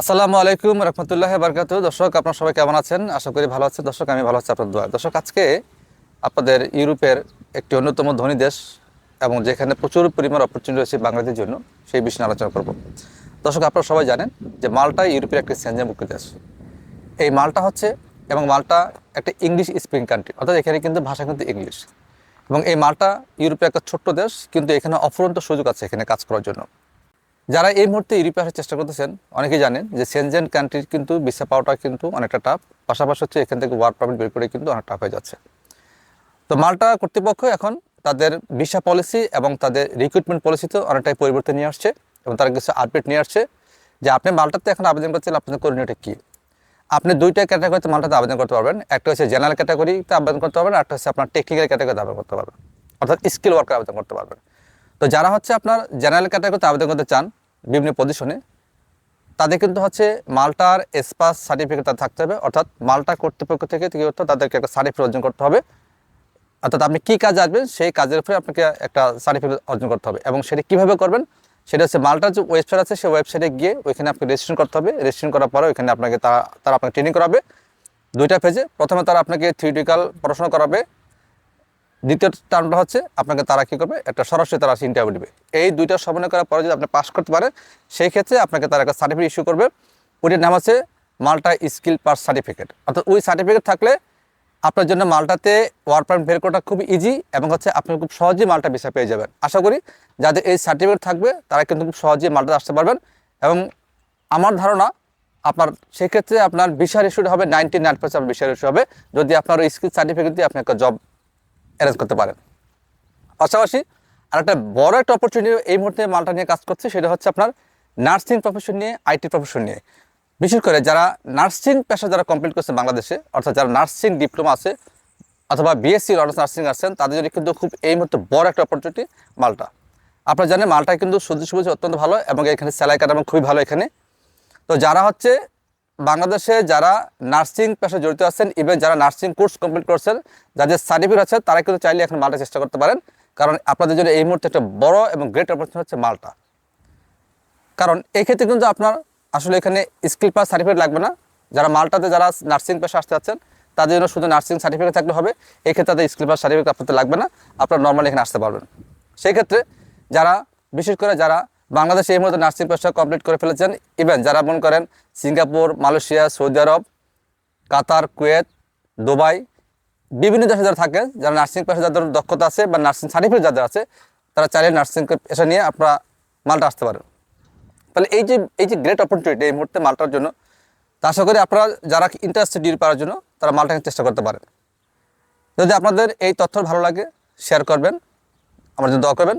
আসসালামু আলাইকুম রহমতুল্লাহ বারকাত দর্শক, আপনার সবাই কেমন আছেন? আশা করি ভালো আছেন। দর্শক, আমি ভালো আছি আপনার দোয়া দর্শক, আজকে আপনাদের ইউরোপের একটি অন্যতম ধনী দেশ এবং যেখানে প্রচুর পরিমাণ অপরচুনিটি রয়েছে বাংলাদেশের জন্য, সেই বিষয়ে আলোচনা করব। দর্শক, আপনারা সবাই জানেন যে মালটা ইউরোপের একটি সেঞ্জামুক্ত দেশ। এই মালটা হচ্ছে এবং মালটা একটা ইংলিশ স্পিকিং কান্ট্রি অর্থাৎ এখানে কিন্তু ভাষা কিন্তু ইংলিশ এবং এই মালটা ইউরোপের একটা ছোট্ট দেশ, কিন্তু এখানে অফুরন্ত সুযোগ আছে এখানে কাজ করার জন্য। যারা এই মুহূর্তে ইউরোপে আসার চেষ্টা করতেছেন, অনেকেই জানেন যে সেনজেন কান্ট্রির কিন্তু ভিসা পাওয়াটা কিন্তু অনেকটা টাফ পাশাপাশি হচ্ছে এখান থেকে ওয়ার্ক পারমিট বের করে কিন্তু অনেক টাফ হয়ে যাচ্ছে। তো মাল্টা কর্তৃপক্ষ এখন তাদের ভিসা পলিসি এবং তাদের রিক্রুটমেন্ট পলিসিতে অনেকটাই পরিবর্তন নিয়ে আসছে এবং তারা কিছু আপডেট নিয়ে আসছে যে আপনি মাল্টাতে এখন আবেদন করতে চাইলে আপনার করণীয়টা কী? আপনি দুইটা ক্যাটাগরিতে মাল্টাতে আবেদন করতে পারবেন, একটা হচ্ছে জেনারেল ক্যাটাগরিতে আবেদন করতে পারবেন একটা হচ্ছে আপনার টেকনিক্যাল ক্যাটাগরিতে আবেদন করতে পারবেন। অর্থাৎ স্কিল ওয়ার্কার আবেদন করতে পারবেন। তো যারা হচ্ছে আপনার জেনারেল ক্যাটাগরিতে আবেদন করতে চান বিভিন্ন পজিশনে তাদের কিন্তু হচ্ছে মাল্টার এসপাস সার্টিফিকেট তাদের থাকতে হবে। অর্থাৎ মাল্টা কর্তৃপক্ষ থেকে কি করতে তাদেরকে একটা সার্টিফিকেট অর্জন করতে হবে। অর্থাৎ আপনি কী কাজ আসবেন, সেই কাজের উপরে আপনাকে একটা সার্টিফিকেট অর্জন করতে হবে। এবং সেটা কীভাবে করবেন, সেটা হচ্ছে মাল্টার যে ওয়েবসাইট আছে, সেই ওয়েবসাইটে গিয়ে ওইখানে আপনাকে রেজিস্ট্রেশন করতে হবে। রেজিস্ট্রেশন করার পরে ওইখানে আপনাকে তারা তারা আপনাকে ট্রেনিং করাবে। দুইটা ফেজে প্রথমে তারা আপনাকে থিওরিটিক্যাল পড়াশোনা করাবে। দ্বিতীয় টার্মটা হচ্ছে আপনাকে তারা কী করবে? একটা সরাসরি তারা ইন্টারভিউ দেবে। এই দুইটা সমন্বয় করার পরে যদি আপনি পাস করতে পারেন, সেই ক্ষেত্রে আপনাকে তারা একটা সার্টিফিকেট ইস্যু করবে। ওইটার নাম হচ্ছে মাল্টা স্কিল পাস সার্টিফিকেট অর্থাৎ ওই সার্টিফিকেট থাকলে আপনার জন্য মালটাতে ওয়ার্ক পারমিট বের করাটা খুব ইজি এবং হচ্ছে আপনি খুব সহজেই মালটা ভিসা পেয়ে যাবেন। আশা করি যাদের এই সার্টিফিকেট থাকবে, তারা কিন্তু খুব সহজেই মালটাতে আসতে পারবেন এবং আমার ধারণা আপনার সেক্ষেত্রে আপনার ভিসার ইস্যুটা হবে নাইনটি নাইন পার্সেন্ট ভিসার ইস্যু হবে। যদি আপনার ওই স্কিল সার্টিফিকেট দিয়ে আপনি একটা জব অ্যারেঞ্জ করতে পারেন। পাশাপাশি আর একটা বড় একটা অপরচুনিটি এই মুহূর্তে মালটা নিয়ে কাজ করছে, সেটা হচ্ছে আপনার নার্সিং প্রফেশন নিয়ে আইটি প্রফেশন নিয়ে। বিশেষ করে যারা নার্সিং পেশা যারা কমপ্লিট করছে বাংলাদেশে, অর্থাৎ যারা নার্সিং ডিপ্লোমা আছে অথবা বিএসসি অনার্স নার্সিং আছেন, তাদের জন্য কিন্তু খুব এই মুহূর্তে বড় একটা অপরচুনিটি মালটা। আপনারা জানেন মালটা কিন্তু সুযোগ সুবিধা অত্যন্ত ভালো এবং এখানে স্যালারি কাটানো খুবই ভালো এখানে। তো যারা হচ্ছে বাংলাদেশে যারা নার্সিং পেশায় জড়িত আছেন ইভেন যারা নার্সিং কোর্স কমপ্লিট করছেন, যাদের সার্টিফিকেট আছে, তারা কিন্তু চাইলে এখন মালটা চেষ্টা করতে পারেন। কারণ আপনাদের জন্য এই মুহূর্তে একটা বড় এবং গ্রেট অপরচুনিটি হচ্ছে মালটা। কারণ এই ক্ষেত্রে কিন্তু আপনার আসলে এখানে স্কিল পাস সার্টিফিকেট লাগবে না। যারা মালটাতে যারা নার্সিং পেশা আসতে যাচ্ছেন তাদের জন্য শুধু নার্সিং সার্টিফিকেট থাকলে হবে। এই ক্ষেত্রে তাদের স্কিল পাস সার্টিফিকেট আপনাদের লাগবে না। আপনারা নর্মালি এখানে আসতে পারবেন। সেই ক্ষেত্রে যারা, বিশেষ করে যারা বাংলাদেশে এই মুহূর্তে নার্সিং পেশা কমপ্লিট করে ফেলেছেন। ইভেন যারা মনে করেন Singapore, Malaysia, Saudi Arab, Qatar, Kuwait, Dubai, বিভিন্ন দেশে যারা থাকে যারা নার্সিং পেশা যাদের দক্ষতা আছে বা নার্সিং সার্টিফিকেট যাদের আছে, তারা চাইলে নার্সিং পেশা নিয়ে আপনারা মালটা আসতে পারেন। তাহলে এই যে এই যে গ্রেট অপরচুনিটি এই মুহূর্তে মালটার জন্য, তা আশা করি আপনারা যারা ইন্টারেস্টেড ডিল পাওয়ার জন্য, তারা মালটাকে চেষ্টা করতে পারেন। যদি আপনাদের এই তথ্য ভালো লাগে শেয়ার করবেন। আমার জন্য দোয়া করবেন।